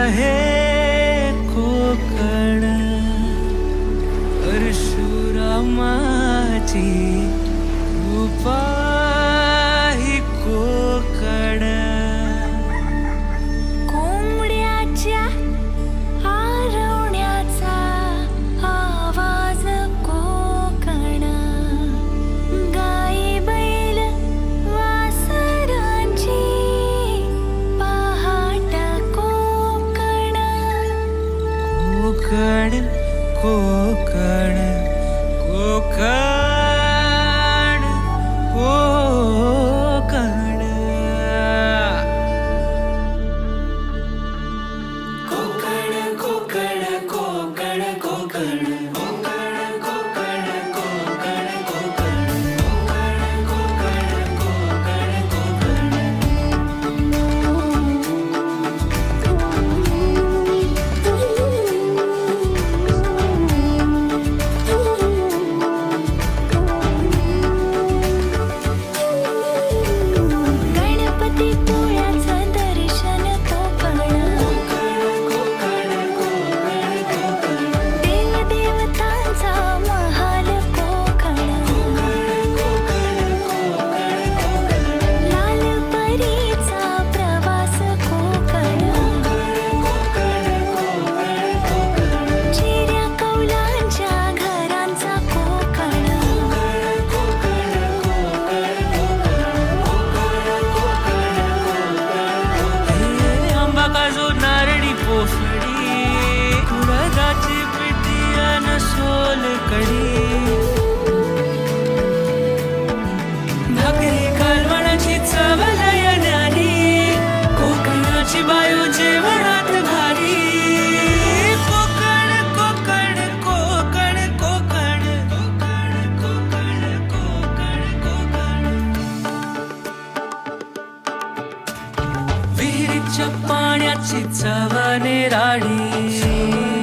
हे कोकण परशुरामाची कृपा कोकण कोकण कोकण. सोलकढी भाकरी कालवणाची चव लय न्यारी कोकणाची बायू जेवणात भारी. कोकण कोकण कोकण कोकण कोकण कोकण कोकण कोकण. विहिरीच्या पाण्याची चव राडी